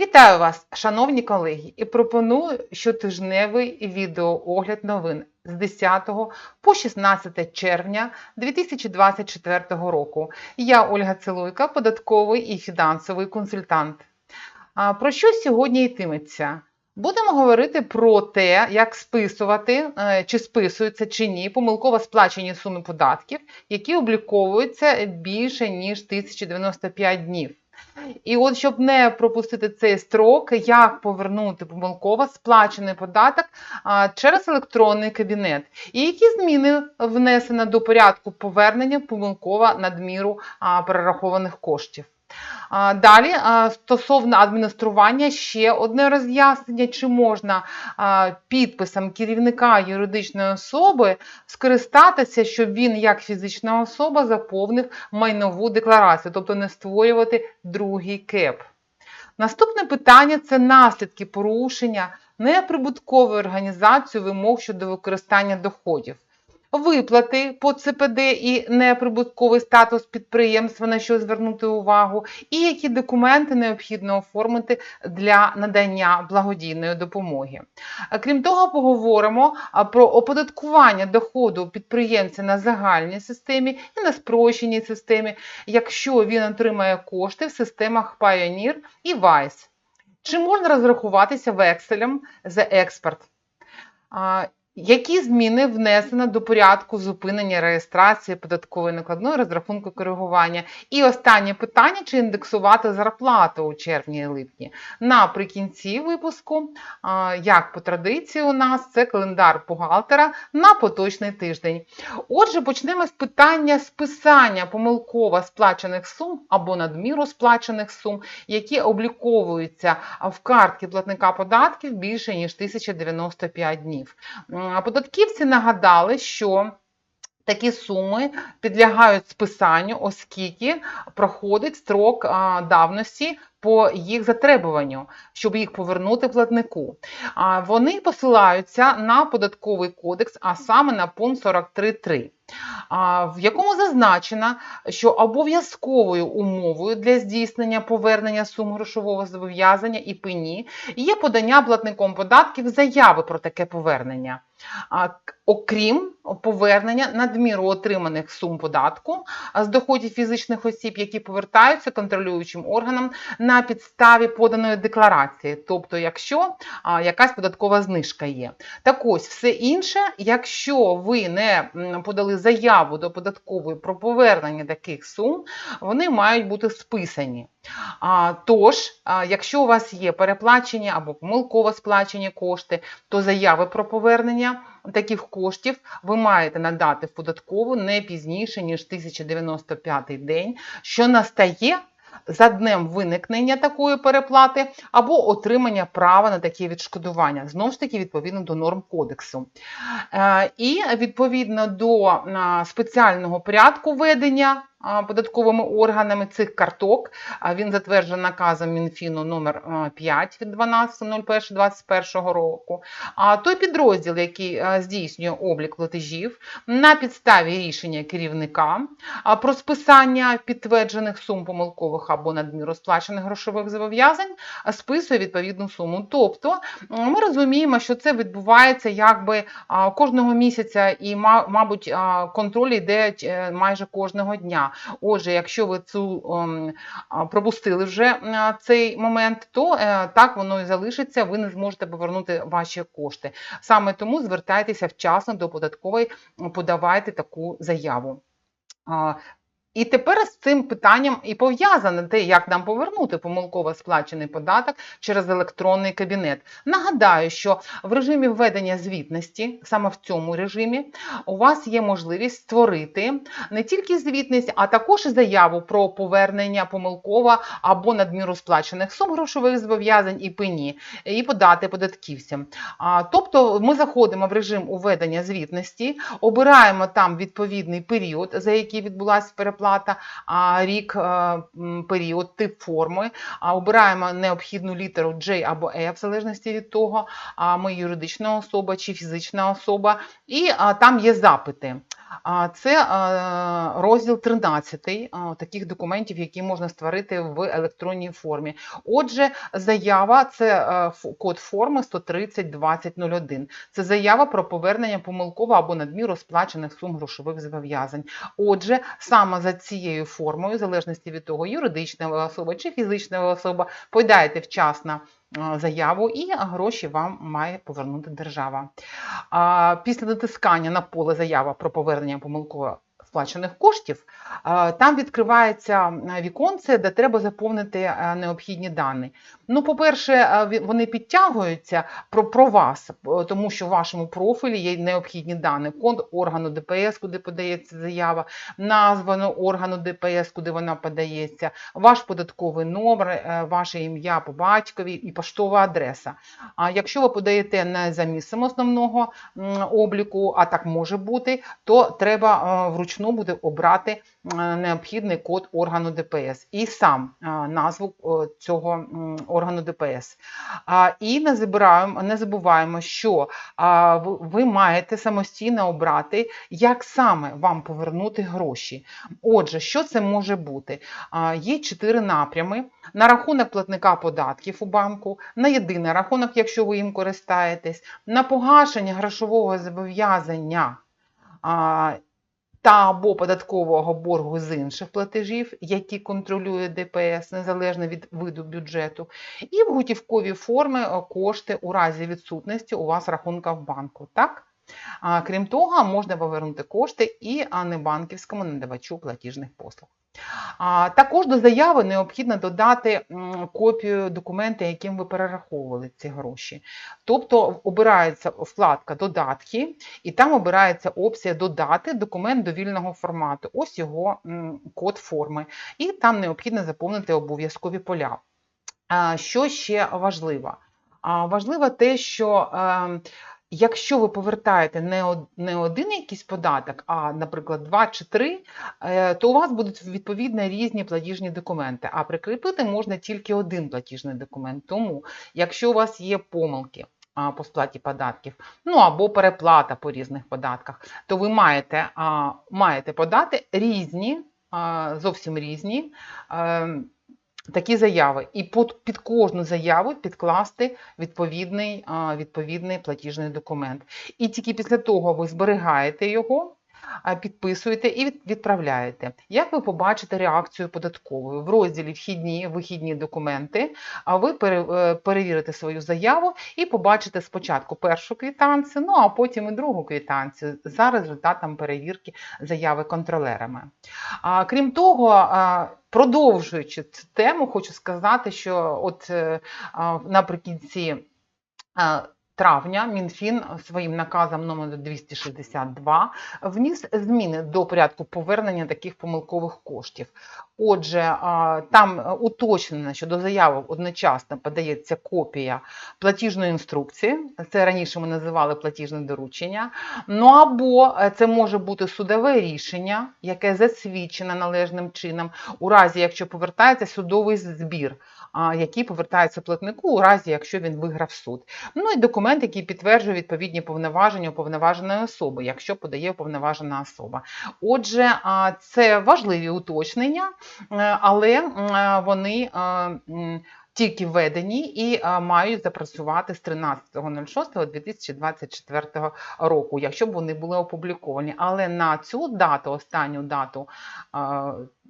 Вітаю вас, шановні колеги, і пропоную щотижневий відеоогляд новин з 10 по 16 червня 2024 року. Я Ольга Целуйка, податковий і фінансовий консультант. Про що сьогодні йтиметься? Будемо говорити про те, як списувати, е, чи списуються чи ні помилково сплачені суми податків, які обліковуються більше ніж 1095 днів. І от, щоб не пропустити цей строк, як повернути помилково сплачений податок через електронний кабінет, і які зміни внесено до порядку повернення помилково надміру перерахованих коштів. Далі, стосовно адміністрування, ще одне роз'яснення, чи можна підписом керівника юридичної особи скористатися, щоб він як фізична особа заповнив майнову декларацію, тобто не створювати другий КЕП. Наступне питання це наслідки порушення неприбуткової організації вимог щодо використання доходів. Виплати по ЦПД і неприбутковий статус підприємства, на що звернути увагу, і які документи необхідно оформити для надання благодійної допомоги. Крім того, поговоримо про оподаткування доходу підприємця на загальній системі і на спрощеній системі, якщо він отримає кошти в системах Pioneer і Wise. Чи можна розрахуватися векселем за експорт? Які зміни внесено до порядку зупинення реєстрації податкової накладної розрахунку коригування? І останнє питання: чи індексувати зарплату у червні і липні? Наприкінці випуску, як по традиції, у нас це календар бухгалтера на поточний тиждень. Отже, почнемо з питання списання помилково сплачених сум або надміру сплачених сум, які обліковуються в картки платника податків більше ніж 1095 днів. Податківці нагадали, що такі суми підлягають списанню, оскільки проходить строк давності по їх затребуванню, щоб їх повернути платнику. Вони посилаються на податковий кодекс, а саме на пункт 43.3. В якому зазначено, що обов'язковою умовою для здійснення повернення сум грошового зобов'язання і пені є подання платником податків заяви про таке повернення. Окрім повернення надміру отриманих сум податку з доходів фізичних осіб, які повертаються контролюючим органам на підставі поданої декларації, тобто якщо якась податкова знижка є. Так ось все інше, якщо ви не подали заяву до податкової про повернення таких сум, вони мають бути списані. Тож, якщо у вас є переплачені або помилково сплачені кошти, то заяви про повернення таких коштів ви маєте надати в податкову не пізніше, ніж 1095 день, що настає за днем виникнення такої переплати або отримання права на такі відшкодування, знову ж таки, відповідно до норм кодексу. Е, І відповідно до спеціального порядку ведення податковими органами цих карток, він затверджений наказом Мінфіну номер 5 від 12.01.2021 року. А той підрозділ, який здійснює облік платежів на підставі рішення керівника про списання підтверджених сум помилкових або надміру сплачених грошових зобов'язань, списує відповідну суму. Тобто ми розуміємо, що це відбувається якби кожного місяця, і, ма- мабуть, контроль йде е, майже кожного дня. Отже, якщо ви цю ем, пропустили вже е, цей момент, то е, так воно і залишиться. Ви не зможете повернути ваші кошти. Саме тому звертайтеся вчасно до податкової, подавайте таку заяву. І тепер з цим питанням і пов'язане те, як нам повернути помилково сплачений податок через електронний кабінет. Нагадаю, що в режимі введення звітності, саме в цьому режимі, у вас є можливість створити не тільки звітність, а також заяву про повернення помилково або надміру сплачених сум грошових зобов'язань і пені, і подати податківцям. Тобто ми заходимо в режим уведення звітності, обираємо там відповідний період, за який відбулася переплата, а, рік, е, період, тип форми, обираємо необхідну літеру J або E, в залежності від того, ми юридична особа чи фізична особа, і там є запити. Це е, розділ 13 е, таких документів, які можна створити в електронній формі. Отже, заява це е, код форми 130-2001. Це заява про повернення помилково або надміру сплачених сум грошових зобов'язань. Отже, саме за цією формою, в залежності від того, юридична особа чи фізична особа, подаєте вчасно заяву і гроші вам має повернути держава. Після натискання на поле заява про повернення помилково сплачених коштів, там відкривається е, віконце, де треба заповнити е, необхідні дані. Ну, по-перше, е, вони підтягуються про, про вас, е, тому що в вашому профілі є необхідні дані. Код органу ДПС, куди подається заява, назва ну, органу ДПС, куди вона подається, ваш податковий номер, е, ваше ім'я по батькові і поштова адреса. А якщо ви подаєте не за місцем основного обліку, а так може бути, то треба е, вручну буде обрати е, необхідний код органу ДПС і сам е, назву е, цього органу ДПС. І не не забуваємо, що ви- маєте самостійно обрати, як саме вам повернути гроші. Отже, що це може бути? Є чотири напрями на рахунок платника податків у банку, на єдиний рахунок, якщо ви їм користаєтесь, на погашення грошового зобов'язання та або податкового боргу з інших платежів, які контролює ДПС незалежно від виду бюджету, і в готівкові формі е, кошти у разі відсутності у вас рахунка в банку. Так? Крім того, можна повернути кошти і небанківському надавачу платіжних послуг. Також до заяви необхідно додати копію документа, яким ви перераховували ці гроші. Тобто обирається вкладка Додатки, і там обирається опція Додати документ довільного формату. Ось його код форми. І там необхідно заповнити обов'язкові поля. Що ще важливо? Важливо те, що е, якщо ви повертаєте не один якийсь податок, а, наприклад, два чи три, е, то у вас будуть відповідно різні платіжні документи. А прикріпити можна тільки один платіжний документ. Тому, якщо у вас є помилки по сплаті податків, ну або переплата по різних податках, то ви маєте, маєте подати різні, зовсім різні. Такі заяви, і під, кожну заяву підкласти відповідний, відповідний платіжний документ. І тільки після того ви зберігаєте його, підписуєте і відправляєте. Як ви побачите реакцію податкової? В розділі Вхідні, вихідні документи, а ви е, перевірите свою заяву і побачите спочатку першу квитанцію, ну а потім і другу квитанцію за результатом перевірки заяви контролерами. А, крім того, продовжуючи цю тему, хочу сказати, що от е, наприкінці е, травня Мінфін своїм наказом номер 262 вніс зміни до порядку повернення таких помилкових коштів. Отже, там уточнено, що до заяви одночасно подається копія платіжної інструкції, це раніше ми називали платіжне доручення. Ну або е, це може бути судове рішення, яке засвідчено належним чином, у разі, якщо повертається судовий збір, а, який повертається платнику, у разі, якщо він виграв суд. Ну і документ, який підтверджує відповідні повноваження уповноваженої особи, якщо подає уповноважена особа. Отже, це важливі уточнення, е, але е, вони е, тільки введені і е, мають запрацювати з 13.06.2024 року, якщо б вони були опубліковані. Але на цю дату, останню дату е,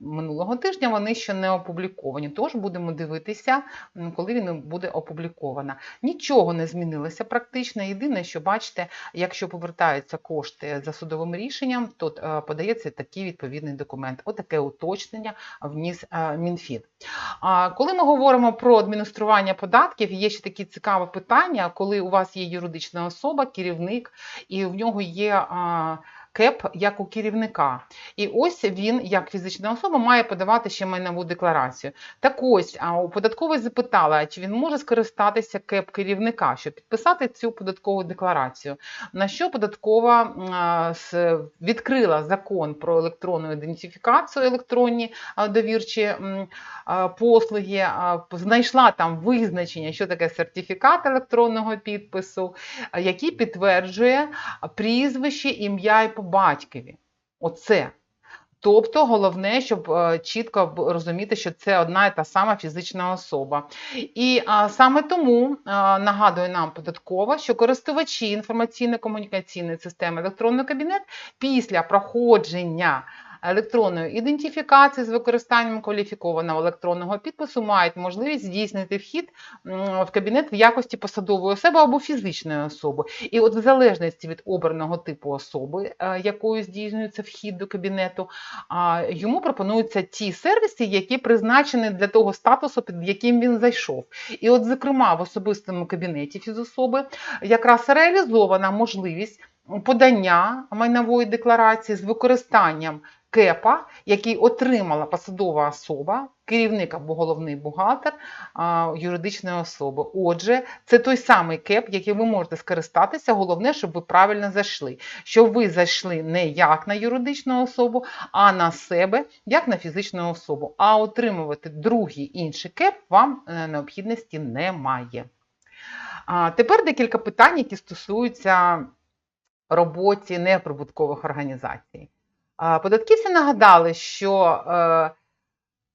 минулого тижня, вони ще не опубліковані. Тож будемо дивитися, коли він буде опубліковано. Нічого не змінилося практично. Єдине, що бачите, якщо повертаються кошти за судовим рішенням, то е, подається такий відповідний документ. Отаке уточнення вніс е, Мінфін. Коли ми говоримо про адміністрування податків, є ще такі цікаве питання, коли у вас є юридична особа, керівник, і в нього є КЕП як у керівника. І ось він, як фізична особа, має подавати ще майнову декларацію. Так ось, а у податкової запитала, чи він може скористатися КЕП керівника, щоб підписати цю податкову декларацію. На що податкова відкрила закон про електронну ідентифікацію, електронні довірчі послуги, знайшла там визначення, що таке сертифікат електронного підпису, який підтверджує прізвище, ім'я і по батькові. Оце. Тобто головне, щоб е, чітко розуміти, що це одна і та сама фізична особа. І а, саме тому а, нагадує нам податкова, що користувачі інформаційно-комунікаційної системи електронний кабінет після проходження електронної ідентифікації з використанням кваліфікованого електронного підпису мають можливість здійснити вхід в кабінет в якості посадової особи або фізичної особи. І от в залежності від обраного типу особи, е, якою здійснюється вхід до кабінету, йому пропонуються ті сервіси, які призначені для того статусу, під яким він зайшов. І от, зокрема, в особистому кабінеті фізособи якраз реалізована можливість подання майнової декларації з використанням КЕПа, який отримала посадова особа, керівник або головний бухгалтер юридичної особи. Отже, це той самий КЕП, який ви можете скористатися. Головне, щоб ви правильно зайшли. Щоб ви зайшли не як на юридичну особу, а на себе, як на фізичну особу. А отримувати другий інший КЕП вам е, необхідності немає. Тепер декілька питань, які стосуються роботі неприбуткових організацій. Податківці нагадали, що е,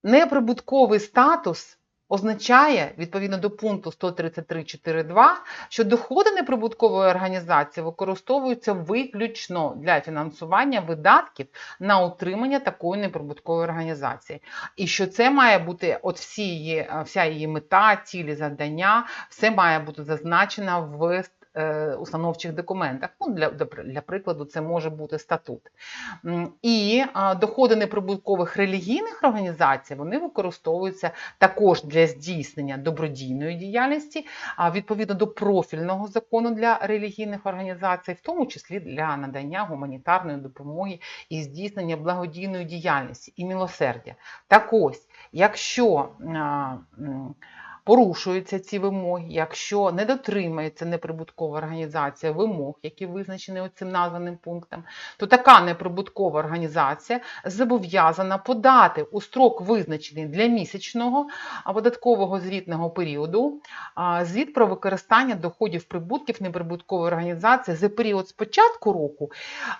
неприбутковий статус означає, відповідно до пункту 133.4.2, що доходи неприбуткової організації використовуються виключно для фінансування видатків на утримання такої неприбуткової організації. І що це має бути от всі її, вся її мета, цілі завдання, все має бути зазначено в установчих документах. Ну, для, для прикладу, це може бути статут. І доходи неприбуткових релігійних організацій вони використовуються також для здійснення добродійної діяльності, відповідно до профільного закону для релігійних організацій, в тому числі для надання гуманітарної допомоги і здійснення благодійної діяльності і милосердя. Так ось, якщо порушуються ці вимоги, якщо не дотримається неприбуткова організація вимог, які визначені цим названим пунктом, то така неприбуткова організація зобов'язана подати у строк визначений для місячного податкового звітного періоду звіт про використання доходів прибутків неприбуткової організації за період з початку року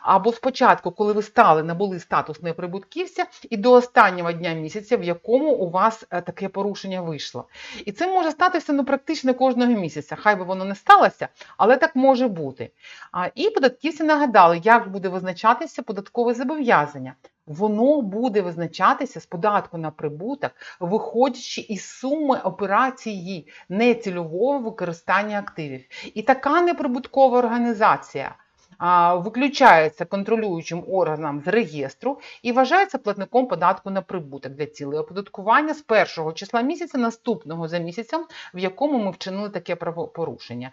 або спочатку, коли ви стали набули статус неприбутківця, і до останнього дня місяця, в якому у вас е, таке порушення вийшло. І це може статися ну, практично кожного місяця. Хай би воно не сталося, але так може бути. А, І податківці нагадали, як буде визначатися податкове зобов'язання. Воно буде визначатися з податку на прибуток, виходячи із суми операції нецільового використання активів. І така неприбуткова організація виключається контролюючим органом з реєстру і вважається платником податку на прибуток для цілей оподаткування з першого числа місяця наступного за місяцем, в якому ми вчинили таке правопорушення.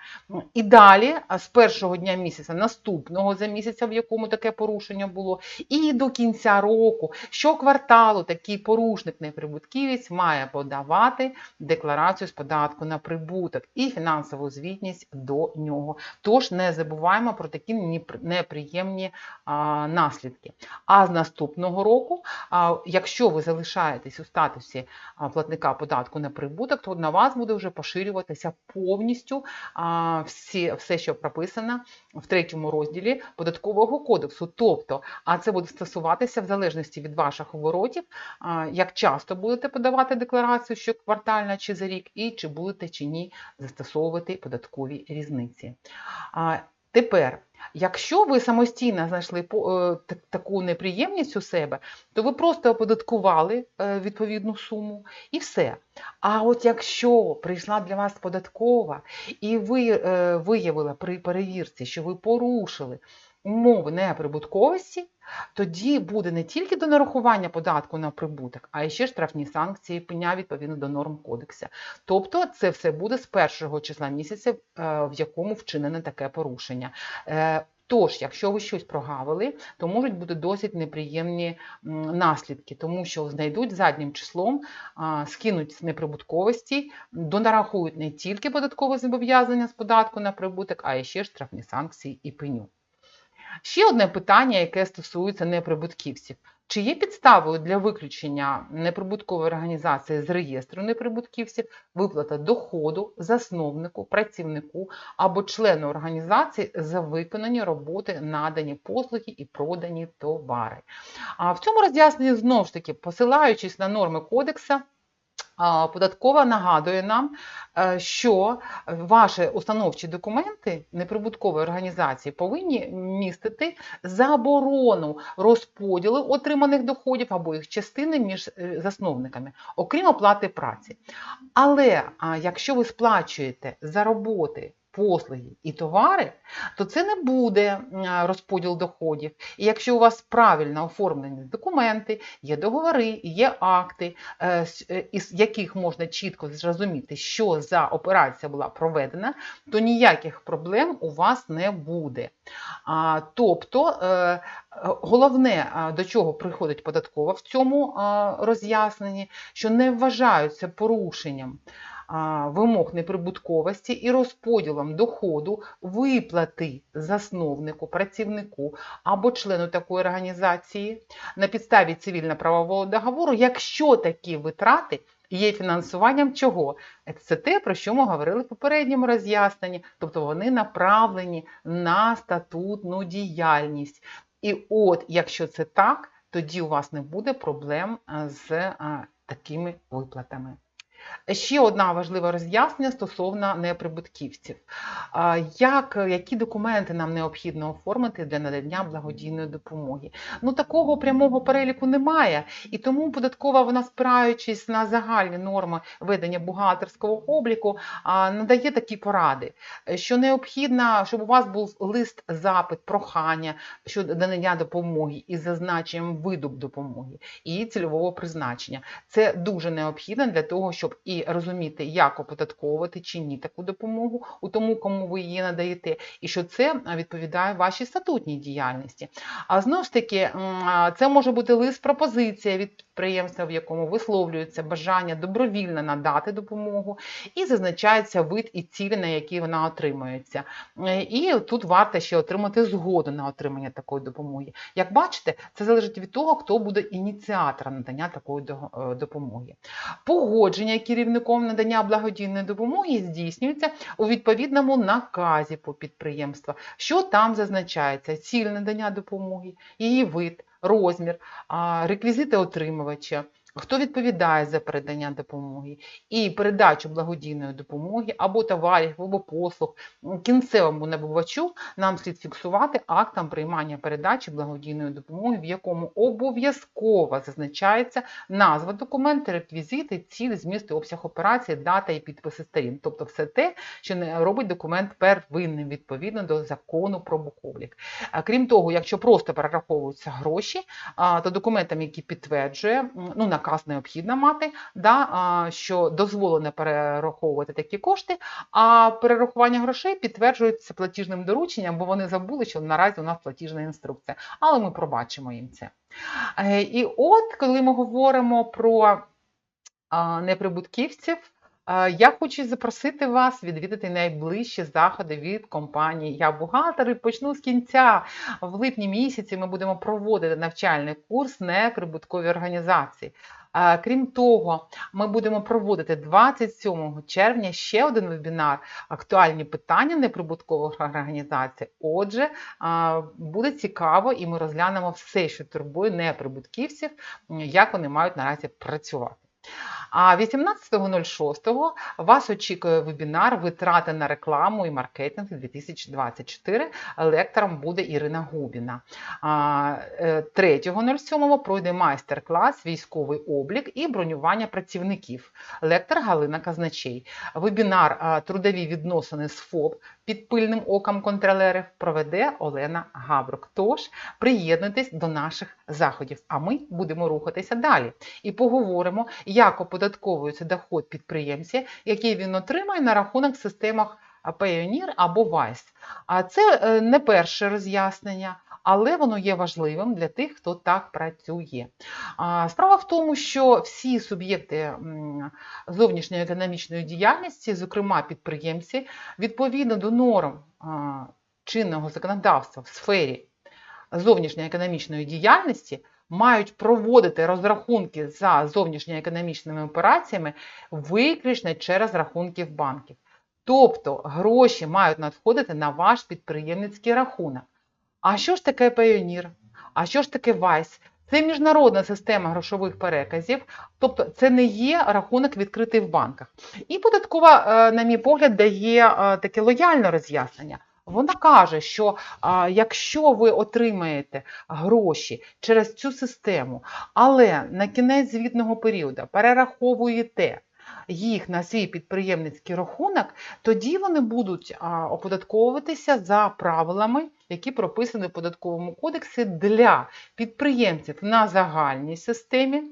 І далі, з першого дня місяця наступного за місяця, в якому таке порушення було, і до кінця року, щокварталу такий порушник неприбутківець має подавати декларацію з податку на прибуток і фінансову звітність до нього. Тож не забуваємо про такі ні- неприємні наслідки. А з наступного року, якщо ви залишаєтесь у статусі платника податку на прибуток, то на вас буде вже поширюватися повністю всі, все, що прописано в третьому розділі податкового кодексу. Тобто, а це буде стосуватися в залежності від ваших оборотів, як часто будете подавати декларацію щоквартально чи за рік, і чи будете чи ні застосовувати податкові різниці. Тепер, якщо ви самостійно знайшли е, так- таку неприємність у себе, то ви просто оподаткували е, відповідну суму і все. А от якщо прийшла для вас податкова і ви виявили при перевірці, що ви порушили умови неприбутковості, тоді буде не тільки до нарахування податку на прибуток, а ще штрафні санкції, пеня відповідно до норм кодексу. Тобто це все буде з першого числа місяця, е, в якому вчинене таке порушення. Е, Тож, якщо ви щось прогавили, то можуть бути досить неприємні наслідки, тому що знайдуть заднім числом, скинуть з неприбутковості, донарахують не тільки податкове зобов'язання з податку на прибуток, а ще штрафні санкції і пеню. Ще одне питання, яке стосується неприбутківців. Чи є підставою для виключення неприбуткової організації з реєстру неприбутківців виплата доходу засновнику, працівнику або члену організації за виконані роботи, надані послуги і продані товари? А в цьому роз'ясненні знову ж таки, посилаючись на норми кодекса, Податкова нагадує нам, е, що ваші установчі документи неприбуткової організації повинні містити заборону розподілу отриманих доходів або їх частини між е, засновниками, окрім оплати праці. Але якщо ви сплачуєте за роботи послуги і товари, то це не буде розподіл доходів. І якщо у вас правильно оформлені документи, є договори, є акти, е, е, із яких можна чітко зрозуміти, що за операція була проведена, то ніяких проблем у вас не буде. Тобто е, головне, до чого приходить податкова в цьому роз'ясненні, що не вважаються порушенням вимог неприбутковості і розподілом доходу виплати засновнику, працівнику або члену такої організації на підставі цивільно-правового договору, якщо такі витрати є фінансуванням чого? Це те, про що ми говорили в попередньому роз'ясненні, тобто вони направлені на статутну діяльність. І от, якщо це так, тоді у вас не буде проблем з такими виплатами. Ще одна важлива роз'яснення стосовно неприбутківців. Як, Які документи нам необхідно оформити для надання благодійної допомоги? Ну, Такого прямого переліку немає, і тому податкова, вона спираючись на загальні норми ведення бухгалтерського обліку, надає такі поради, що необхідно, щоб у вас був лист, запит, прохання щодо надання допомоги із зазначенням виду допомоги і цільового призначення. Це дуже необхідно для того, щоб і розуміти, як оподатковувати чи ні таку допомогу у тому, кому ви її надаєте, і що це відповідає вашій статутній діяльності. А знову ж таки, це може бути лист пропозиція від підприємства, в якому висловлюється бажання добровільно надати допомогу, і зазначається вид і цілі, на які вона отримується. Е, і тут варто ще отримати згоду на отримання такої допомоги. Як бачите, це залежить від того, хто буде ініціатором надання такої е, допомоги. Погодження керівником надання благодійної допомоги здійснюється у відповідному наказі по підприємства. що там зазначається ціль надання допомоги, її вид, розмір, реквізити отримувача хто відповідає за передання допомоги і передачу благодійної допомоги або товарів, або послуг кінцевому набувачу нам слід фіксувати актом приймання передачі благодійної допомоги, в якому обов'язково зазначається назва документа, реквізити, ціль, зміст обсяг операції, дата і підписи сторін. Тобто все те, що робить документ первинним відповідно до закону про бухоблік. Крім того, якщо просто перераховуються гроші, то документам, які підтверджує, ну, наказ наказ необхідно мати, да, що дозволено перераховувати такі кошти, а перерахування грошей підтверджується платіжним дорученням, бо вони забули, що наразі у нас платіжна інструкція. Але ми пробачимо їм це. Е, і от, коли ми говоримо про неприбутківців, я хочу запросити вас відвідати найближчі заходи від компанії Я бухгалтер і почну з кінця. В липні місяці ми будемо проводити навчальний курс неприбуткові організації. Крім того, ми будемо проводити 27 червня ще один вебінар актуальні питання неприбуткових організацій. Отже, буде цікаво, і ми розглянемо все, що турбує неприбутківців, як вони мають наразі працювати. А 18.06 вас очікує вебінар Витрати на рекламу і маркетинг 2024. Лектором буде Ірина Губіна. 3.07 е, пройде майстер-клас Військовий облік і бронювання працівників. Лектор Галина Казначей. Вебінар Трудові відносини з ФОП під пильним оком контролерів проведе Олена Гаврук. Тож приєднуйтесь до наших заходів, а ми будемо рухатися далі і поговоримо, як оподатковується доход підприємця, який він отримає на рахунок в системах Payoneer або Vice. А це е, не перше роз'яснення але воно є важливим для тих, хто так працює. Справа в тому, що всі суб'єкти зовнішньої економічної діяльності, зокрема підприємці, відповідно до норм чинного законодавства в сфері зовнішньої економічної діяльності, мають проводити розрахунки за зовнішньоекономічними операціями виключно через рахунки банків. Тобто гроші мають надходити на ваш підприємницький рахунок. А що ж таке Payoneer? А що ж таке Vice? Це міжнародна система грошових переказів, тобто це не є рахунок відкритий в банках. І податкова, е, на мій погляд, дає е, таке лояльне роз'яснення. Вона каже, що а, якщо ви отримаєте гроші через цю систему, але на кінець звітного періоду перераховуєте їх на свій підприємницький рахунок, тоді вони будуть оподатковуватися за правилами, які прописані в податковому кодексі для підприємців на загальній системі.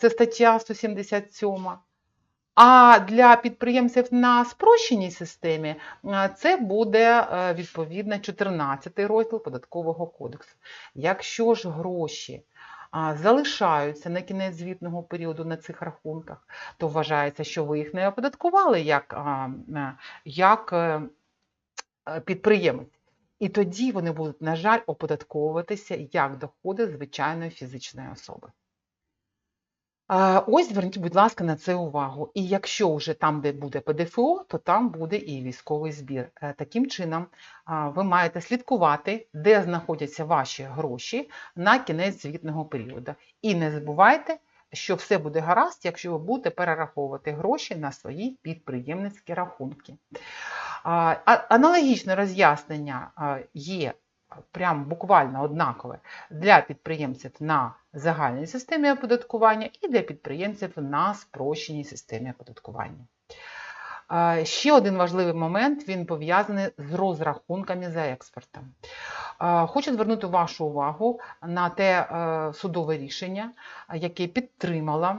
Це стаття 177. А для підприємців на спрощеній системі це буде е, відповідно 14 розділ податкового кодексу. Якщо ж гроші залишаються на кінець звітного періоду на цих рахунках, то вважається, що ви їх не оподаткували як, як е, підприємець. І тоді вони будуть, на жаль, оподатковуватися як доходи звичайної фізичної особи. Ось зверніть, будь ласка, на це увагу. І якщо вже там, де буде ПДФО, то там буде і військовий збір. Е, Таким чином, ви маєте слідкувати, де знаходяться ваші гроші на кінець звітного періоду. І не забувайте, що все буде гаразд, якщо ви будете перераховувати гроші на свої підприємницькі рахунки. Аналогічне роз'яснення є прям буквально однакове для підприємців на загальній системі оподаткування і для підприємців на спрощеній системі оподаткування. Ще один важливий момент він пов'язаний з розрахунками за експортом. Хочу звернути вашу увагу на те е, судове рішення, яке підтримало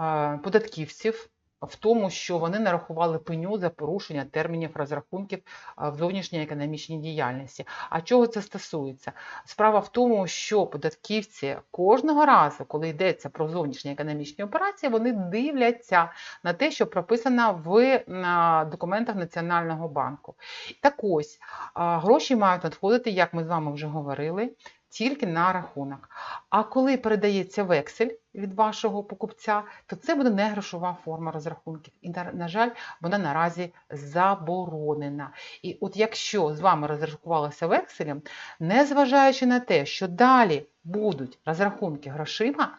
е, податківців в тому, що вони нарахували пеню за порушення термінів розрахунків в зовнішній економічній діяльності. А чого це стосується? Справа в тому, що податківці кожного разу, коли йдеться про зовнішні економічні операції, вони дивляться на те, що прописано в документах Національного банку. Так ось, гроші мають надходити, як ми з вами вже говорили, тільки на рахунок. А коли передається вексель від вашого покупця, то це буде не грошова форма розрахунків. І, на, жаль, вона наразі заборонена. І от якщо з вами розрахувалося векселем, незважаючи на те, що далі будуть розрахунки грошима,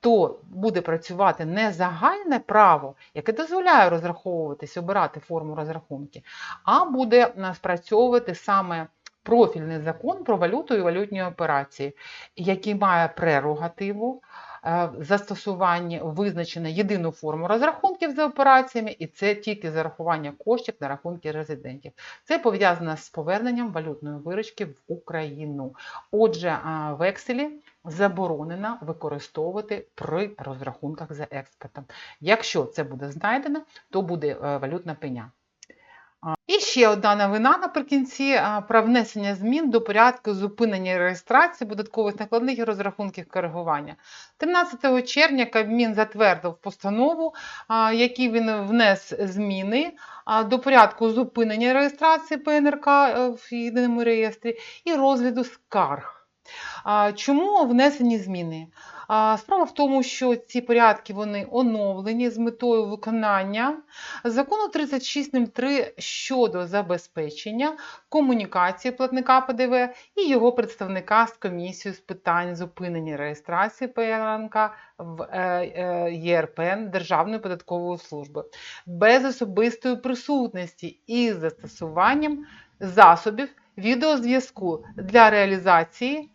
то буде працювати не загальне право, яке дозволяє розраховуватись, обирати форму розрахунки, а буде спрацьовувати саме профільний закон про валюту і валютні операції, який має прерогативу е, застосування визначено єдину форму розрахунків за операціями, і це тільки зарахування коштів на рахунки резидентів. Це пов'язано з поверненням валютної виручки в Україну. Отже, а, векселі заборонено використовувати при розрахунках за експортом. Якщо це буде знайдено, то буде е, валютна пеня. І ще одна новина наприкінці про внесення змін до порядку зупинення реєстрації податкових накладних і розрахунків коригування. 13 червня Кабмін затвердив постанову, який він внес зміни до порядку зупинення реєстрації ПНРК е, в єдиному реєстрі і розгляду скарг. Чому внесені зміни? Справа в тому, що ці порядки вони оновлені з метою виконання закону 36.03 щодо забезпечення комунікації платника ПДВ і його представника з комісією з питань зупинення реєстрації ПНК в е, е, ЄРПН Державної податкової служби. Без особистої присутності із застосуванням засобів відеозв'язку для реалізації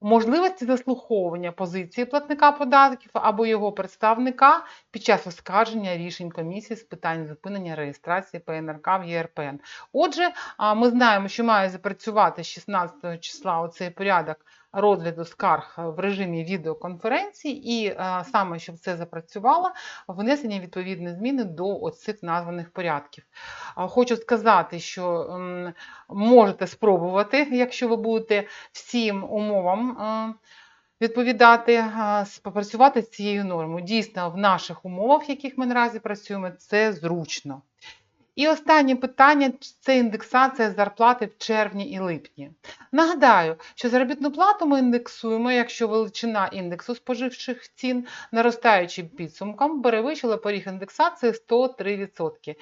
можливості заслуховування позиції платника податків або його представника під час оскарження рішень комісії з питань зупинення реєстрації ПНРК в ЄРПН. Отже, ми знаємо, що має запрацювати з 16 числа оцей порядок розгляду скарг в режимі відеоконференції, і саме, щоб це запрацювало, внесення відповідні зміни до оцих названих порядків. Хочу сказати, що можете спробувати, якщо ви будете всім умовам е, відповідати, е, попрацювати з цією нормою. Дійсно, в наших умовах, в яких ми наразі працюємо, це зручно. І останнє питання це індексація зарплати в червні і липні. Нагадаю, що заробітну плату ми індексуємо, якщо величина індексу споживчих цін наростаючим підсумком перевищила поріг індексації 103%.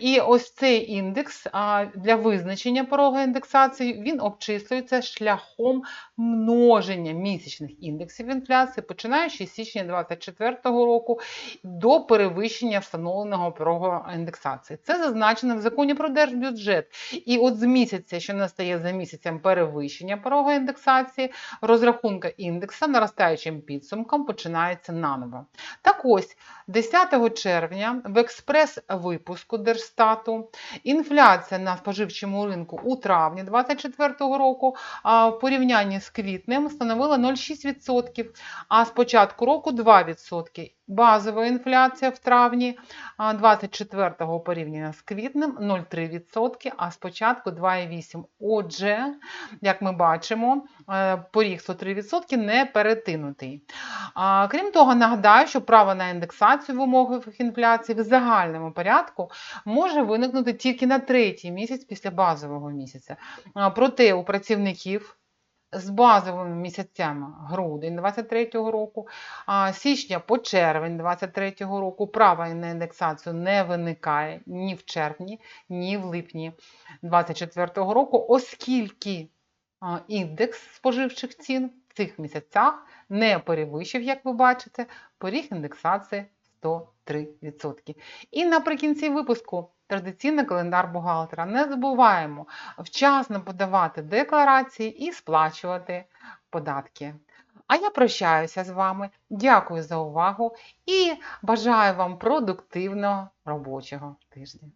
І ось цей індекс для визначення порога індексації він обчислюється шляхом множення місячних індексів інфляції, починаючи з січня 2024 року до перевищення встановленого порогу індексації. Це зазначено в законі про держбюджет. І от з місяця, що настає за місяцем перевищення порогу індексації, розрахунка індекса наростаючим підсумком починається наново. Так ось, 10 червня в експрес-випуску Держстату інфляція на споживчому ринку у травні 2024 року в порівнянні з квітнем становила 0,6%, а з початку року 2%. Базова інфляція в травні 24-го порівняно з квітнем 0,3%, а з початку 2,8%. Отже, як ми бачимо, е, поріг 103% не перетинутий. Крім того, нагадаю, що право на індексацію в умовах інфляції в загальному порядку може виникнути тільки на третій місяць після базового місяця. Проте у працівників з базовими місяцями грудень 2023 року, а, січня по червень 2023 року права на індексацію не виникає ні в червні, ні в липні 2024 року, оскільки індекс споживчих цін в цих місяцях не перевищив, як ви бачите, поріг індексації 103%. І наприкінці випуску традиційний календар бухгалтера. Не забуваємо вчасно подавати декларації і сплачувати податки. А я прощаюся з вами. Дякую за увагу і бажаю вам продуктивного робочого тижня.